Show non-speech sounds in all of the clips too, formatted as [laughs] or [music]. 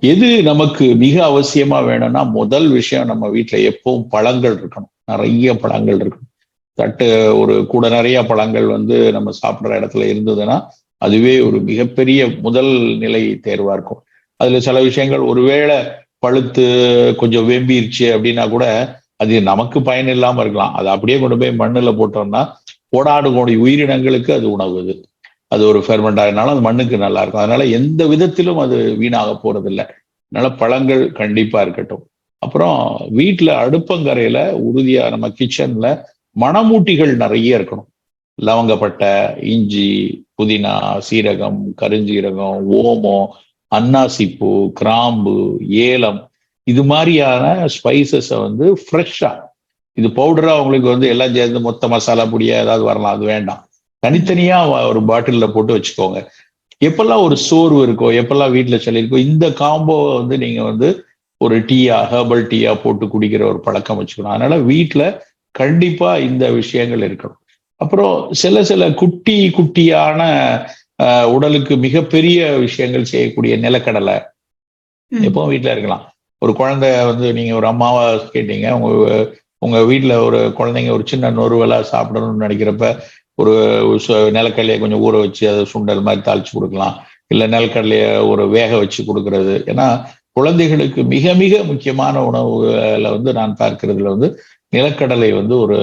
எது நமக்கு மிக அவசியமா வேணும்னா முதல் விஷயம் நம்ம வீட்டுல எப்பவும் பழங்கள் இருக்கணும். நிறைய பழங்கள் இருக்கணும். தட்டு ஒரு கூட நிறைய பழங்கள் வந்து நம்ம சாப்பிடுற இடத்துல இருந்ததுன்னா அதுவே ஒரு மிகப்பெரிய முதல் நிலை தேர்வா இருக்கும். அதுல சில விஷயங்கள் ஒருவேளை பழுத்து கொஞ்சம் வெம்பிருச்சு அப்படின்னா கூட அது நமக்கு பயன் இல்லாம இருக்கலாம். அதை அப்படியே கொண்டு போய் மண்ணுல போட்டோம்னா கோடாடு கோடி உயிரினங்களுக்கு அது உணவு அது ஒரு ஃபெர்மெண்ட் ஆகினாலும் அது மண்ணுக்கு நல்லா இருக்கும் அதனால எந்த விதத்திலும் அது வீணாக போறது இல்லை அதனால பழங்கள் கண்டிப்பா இருக்கட்டும். அப்புறம் வீட்டுல அடுப்பங்கரையில உறுதியா நம்ம கிச்சன்ல மணமூட்டிகள் நிறைய இருக்கணும். லவங்கப்பட்டை இஞ்சி புதினா சீரகம் கருஞ்சீரகம் ஓமம் அன்னாசிப்பூ கிராம்பு ஏலம் இது மாதிரியான ஸ்பைசஸை வந்து ஃப்ரெஷ்ஷாக இது பவுடரா உங்களுக்கு வந்து எல்லாம் சேர்ந்து மொத்த மசாலா பொடியா ஏதாவது வரலாம். அது வேண்டாம். தனித்தனியா ஒரு பாட்டில்ல போட்டு வச்சுக்கோங்க. எப்பெல்லாம் ஒரு சோர்வு இருக்கோ எப்பெல்லாம் வீட்டுல சளி இருக்கோ இந்த காம்போ வந்து நீங்க வந்து ஒரு டீயா ஹெர்பல் டீயா போட்டு குடிக்கிற ஒரு பழக்கம் வச்சுக்கணும். அதனால வீட்டுல கண்டிப்பா இந்த விஷயங்கள் இருக்கணும். அப்புறம் சில சில குட்டி குட்டியான உடலுக்கு மிகப்பெரிய விஷயங்கள் செய்யக்கூடிய நிலக்கடலை. எப்பவும் வீட்டுல இருக்கலாம். ஒரு குழந்தை வந்து நீங்க ஒரு அம்மாவா கேட்டீங்க உங்க உங்க வீட்டுல ஒரு குழந்தைங்க ஒரு சின்ன நொறுவலா சாப்பிடணும்னு நினைக்கிறப்ப ஒரு நிலக்கடலையை கொஞ்சம் ஊற வச்சு அதை சுண்டல் மாதிரி தாளிச்சு கொடுக்கலாம். இல்லை நிலக்கடலையை ஒரு வேக வச்சு கொடுக்கறது. ஏன்னா குழந்தைகளுக்கு மிக மிக முக்கியமான உணவுல வந்து நான் பார்க்கறதுல வந்து நிலக்கடலை வந்து ஒரு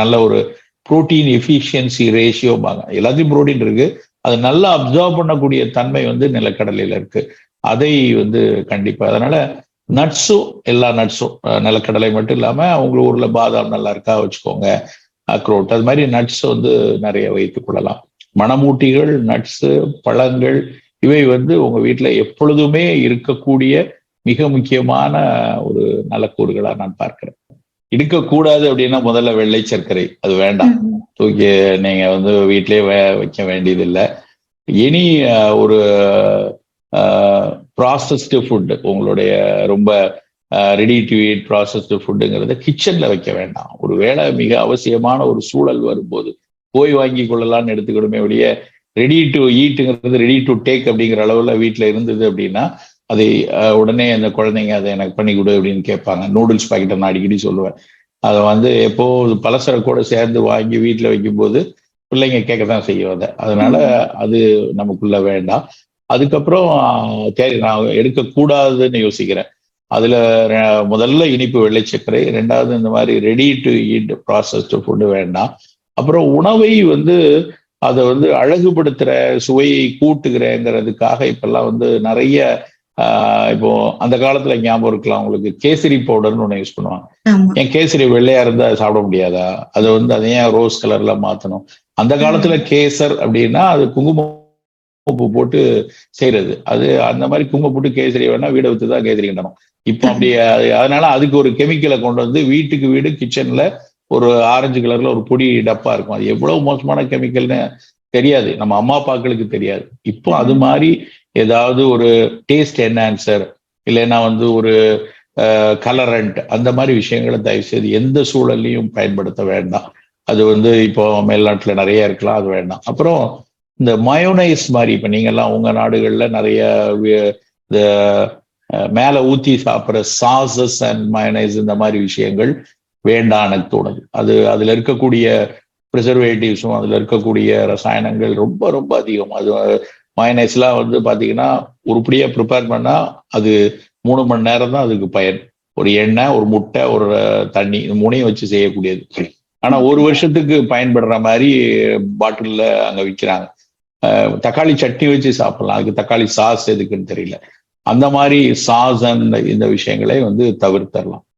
நல்ல ஒரு புரோட்டீன் எஃபிஷியன்சி ரேஷியோபாங்க எல்லாத்தையும் புரோட்டீன் இருக்கு. அது நல்லா அப்சர்வ் பண்ணக்கூடிய தன்மை வந்து நிலக்கடலையில இருக்கு. அதை வந்து கண்டிப்பா அதனால நட்ஸும் எல்லா நட்ஸும் நிலக்கடலை மட்டும் இல்லாம உங்க ஊர்ல பாதாம் நல்லா இருக்கா வச்சுக்கோங்க. அக்ரோட். அது மாதிரி நட்ஸ் வந்து நிறைய வைத்துக் கொள்ளலாம். மணமூட்டிகள் நட்ஸு பழங்கள் இவை வந்து உங்க வீட்டுல எப்பொழுதுமே இருக்கக்கூடிய மிக முக்கியமான ஒரு நலக்கூறுகளா நான் பார்க்கிறேன். இருக்கக்கூடாது அப்படின்னா முதல்ல வெள்ளை சர்க்கரை. அது வேண்டாம். தூக்கி நீங்க வந்து வீட்லயே வைக்க வேண்டியதில்லை. இனி ஒரு ப்ராசஸ்டு ஃபுட் உங்களுடைய ரொம்ப ரெடி டு ஈட் ப்ராசஸ்டு ஃபுட்டுங்கிறத கிச்சன்ல வைக்க வேண்டாம். ஒரு வேலை மிக அவசியமான ஒரு சூழல் வரும்போது போய் வாங்கி கொள்ளலாம்னு எடுத்துக்கணுமே ஒழிய ரெடி டு ஈட்டுங்கிறது ரெடி டு டேக் அப்படிங்கிற அளவுல வீட்டில் இருந்தது அப்படின்னா அதை உடனே அந்த குழந்தைங்க அதை எனக்கு பண்ணி கொடு அப்படின்னு கேட்பாங்க. நூடுல்ஸ் பாக்கெட்டை நான் அடிக்கடி சொல்லுவேன். அதை வந்து எப்போ கூட சேர்ந்து வாங்கி வீட்டில் வைக்கும்போது பிள்ளைங்க கேட்க தான் செய்யும் அதை. அதனால அது நமக்குள்ள வேண்டாம். அதுக்கப்புறம் நான் எடுக்கக்கூடாதுன்னு யோசிக்கிறேன். அதுல முதல்ல இனிப்பு வெள்ளை சர்க்கரை ரெண்டாவது இந்த மாதிரி ready to eat processed food வேண்டாம். அப்புறம் உணவை வந்து அதை வந்து அழகுபடுத்துற சுவையை கூட்டுகிறேங்கிறதுக்காக இப்பெல்லாம் வந்து நிறைய இப்போ அந்த காலத்துல ஞாபகம் இருக்கலாம் உங்களுக்கு கேசரி பவுடர்னு ஒண்ணு யூஸ் பண்ணுவாங்க. ஏன் கேசரி வெள்ளையா இருந்தா சாப்பிட முடியாதா? அதை வந்து அதை ஏன் ரோஸ் கலர்ல மாத்தணும். அந்த காலத்துல கேசர் அப்படின்னா அது குங்குமம் உப்பு போட்டு செய்யறது அது அந்த மாதிரி குங்குமம் போட்டு கேசரி வேணா வீடை வித்து தான் கேசரி கிண்டணும் இப்போ அப்படி [laughs] அதனால அதுக்கு ஒரு கெமிக்கலை கொண்டு வந்து வீட்டுக்கு வீடு கிச்சன்ல ஒரு ஆரஞ்சு கலர்ல ஒரு பொடி டப்பா இருக்கும். அது எவ்வளவு மோசமான கெமிக்கல்னு தெரியாது. நம்ம அம்மா அப்பாக்களுக்கு தெரியாது. இப்போ அது மாதிரி ஏதாவது ஒரு டேஸ்ட் என்ஹான்சர் இல்லைன்னா வந்து ஒரு கலரண்ட் அந்த மாதிரி விஷயங்களை தயவு செய்து எந்த சூழல்லையும் பயன்படுத்த வேண்டாம். அது வந்து இப்போ மேல்நாட்டுல நிறைய இருக்கலாம் அது வேண்டாம். அப்புறம் இந்த மயோனைஸ் மாதிரி இப்ப நீங்கெல்லாம் உங்க நாடுகள்ல நிறைய இந்த மேல ஊத்தி சாப்பிட்ற சாசஸ் அண்ட் மயோனைஸ் இந்த மாதிரி விஷயங்கள் வேண்டாம் எனக்கு தோணுது. அது அதுல இருக்கக்கூடிய ப்ரிசர்வேட்டிவ்ஸும் அதுல இருக்கக்கூடிய ரசாயனங்கள் ரொம்ப ரொம்ப அதிகம். அது மயனைஸ்லாம் வந்து பாத்தீங்கன்னா உருப்படியா ப்ரிப்பேர் பண்ணா அது மூணு மணி நேரம் தான் அதுக்கு பயன். ஒரு எண்ணெய் ஒரு முட்டை ஒரு தண்ணி மூணையும் வச்சு செய்யக்கூடியது. ஆனா ஒரு வருஷத்துக்கு பயன்படுற மாதிரி பாட்டில்ல அங்க விற்கிறாங்க தக்காளி சட்னி வச்சு சாப்பிடலாம். அதுக்கு தக்காளி சாஸ் எதுக்குன்னு தெரியல. அந்த மாதிரி சாஸ் அந்த இந்த விஷயங்களை வந்து தவிர்த்தரலாம்.